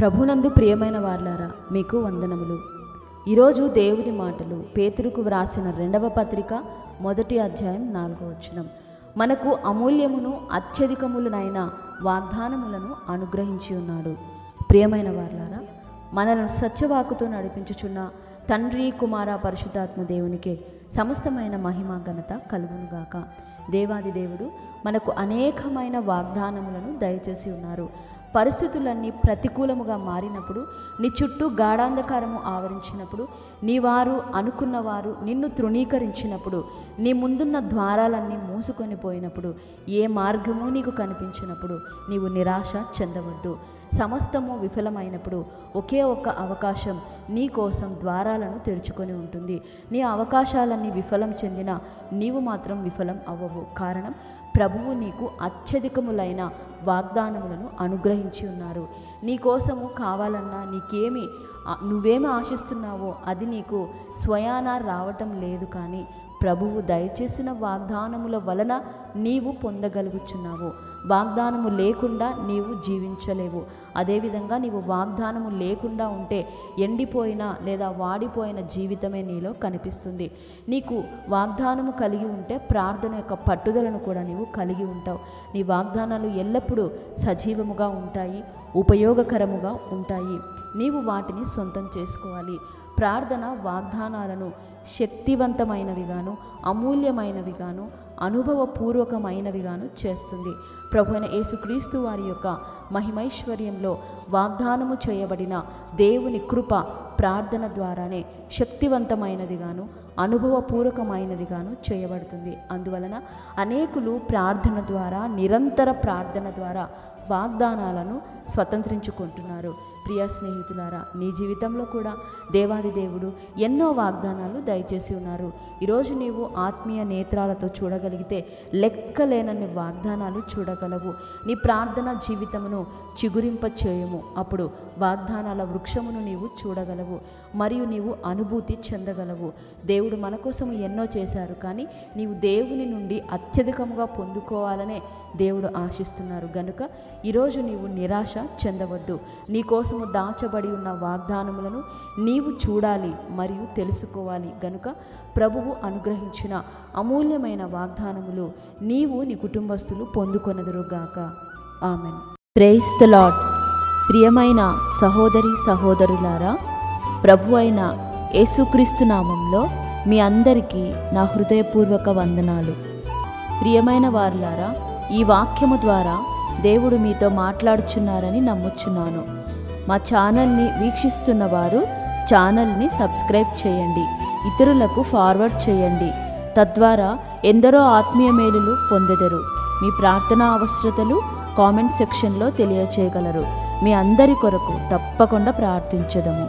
ప్రభునందు ప్రియమైన వార్లారా మీకు వందనములు. ఈరోజు దేవుని మాటలు పేతురుకు వ్రాసిన రెండవ పత్రిక మొదటి అధ్యాయం నాలుగో వచనం. మనకు అమూల్యమును అత్యధికములనైన వాగ్దానములను అనుగ్రహించి ఉన్నాడు. ప్రియమైన వార్లారా మనలను సత్యవాకుతో నడిపించుచున్న తండ్రి కుమార పరిశుద్ధాత్మ దేవునికే సమస్తమైన మహిమ ఘనత కలుగునుగాక దేవాది దేవుడు మనకు అనేకమైన వాగ్దానములను దయచేసి ఉన్నారు. పరిస్థితులన్నీ ప్రతికూలముగా మారినప్పుడు నీ చుట్టూ గాఢాంధకారము ఆవరించినప్పుడు నీ వారు అనుకున్నవారు నిన్ను తృణీకరించినప్పుడు నీ ముందున్న ద్వారాలన్నీ మూసుకొని పోయినప్పుడు ఏ మార్గము నీకు కనిపించినప్పుడు నీవు నిరాశ చెందవద్దు. సమస్తము విఫలమైనప్పుడు ఒకే ఒక్క అవకాశం నీ కోసం ద్వారాలను తెరుచుకొని ఉంటుంది. నీ అవకాశాలన్నీ విఫలం చెందిన నీవు మాత్రం విఫలం అవ్వవు. కారణం ప్రభువు నీకు అత్యధికములైన వాగ్దానములను అనుగ్రహించి ఉన్నారు. నీ కోసము కావాలన్నా నీకేమి నువ్వేమి ఆశిస్తున్నావో అది నీకు స్వయాన రావటం లేదు కానీ ప్రభువు దయచేసిన వాగ్దానముల వలన నీవు పొందగలుగుచున్నావు. వాగ్దానము లేకుండా నీవు జీవించలేవు. అదేవిధంగా నీవు వాగ్దానము లేకుండా ఉంటే ఎండిపోయిన లేదా వాడిపోయిన జీవితమే నీలో కనిపిస్తుంది. నీకు వాగ్దానము కలిగి ఉంటే ప్రార్థన యొక్క పట్టుదలను కూడా నీవు కలిగి ఉంటావు. నీ వాగ్దానాలు ఎల్లప్పుడూ సజీవముగా ఉంటాయి ఉపయోగకరముగా ఉంటాయి. నీవు వాటిని సొంతం చేసుకోవాలి. ప్రార్థన వాగ్దానాలను శక్తివంతమైనవిగాను అమూల్యమైనవిగాను అనుభవపూర్వకమైనవిగాను చేస్తుంది. ప్రభువైన యేసుక్రీస్తు వారి యొక్క మహిమైశ్వర్యంలో వాగ్దానము చేయబడిన దేవుని కృప ప్రార్థన ద్వారానే శక్తివంతమైనదిగాను అనుభవపూర్వకమైనదిగాను చేయబడుతుంది. అందువలన అనేకులు ప్రార్థన ద్వారా నిరంతర ప్రార్థన ద్వారా వాగ్దానాలను స్వతంత్రించుకుంటున్నారు. ప్రియ స్నేహితులారా నీ జీవితంలో కూడా దేవాది దేవుడు ఎన్నో వాగ్దానాలు దయచేసి ఉన్నారు. ఈరోజు నీవు ఆత్మీయ నేత్రాలతో చూడగలిగితే లెక్కలేనన్ని వాగ్దానాలు చూడగలవు. నీ ప్రార్థన జీవితమును చిగురింప చేయము అప్పుడు వాగ్దానాల వృక్షమును నీవు చూడగలవు. మరియు నీవు అనుభూతి చెందగలవు. దేవుడు మన కోసం ఎన్నో చేశారు కానీ నీవు దేవుని నుండి అత్యధికముగా పొందుకోవాలనే దేవుడు ఆశిస్తున్నారు. గనుక ఈరోజు నీవు నిరాశ చెందవద్దు. నీ కోసము దాచబడి ఉన్న వాగ్దానములను నీవు చూడాలి మరియు తెలుసుకోవాలి. గనుక ప్రభువు అనుగ్రహించిన అమూల్యమైన వాగ్దానములు నీవు నీ కుటుంబస్తులు పొందుకొనదురుగాక. ఆమెన్. ప్రేస్ ద లాడ్ ప్రియమైన సహోదరి సహోదరులారా ప్రభు అయిన యేసుక్రీస్తు నామంలో మీ అందరికీ నా హృదయపూర్వక వందనాలు. ప్రియమైన వారులారా ఈ వాక్యము ద్వారా దేవుడు మీతో మాట్లాడుచున్నారని నమ్ముచున్నాను. మా ఛానల్ని వీక్షిస్తున్న వారు ఛానల్ని సబ్స్క్రైబ్ చేయండి ఇతరులకు ఫార్వర్డ్ చేయండి. తద్వారా ఎందరో ఆత్మీయ మేలులు పొందెదరు. మీ ప్రార్థనా అవసరతలు కామెంట్ సెక్షన్లో తెలియచేయగలరు. మీ అందరి కొరకు తప్పకుండా ప్రార్థించదము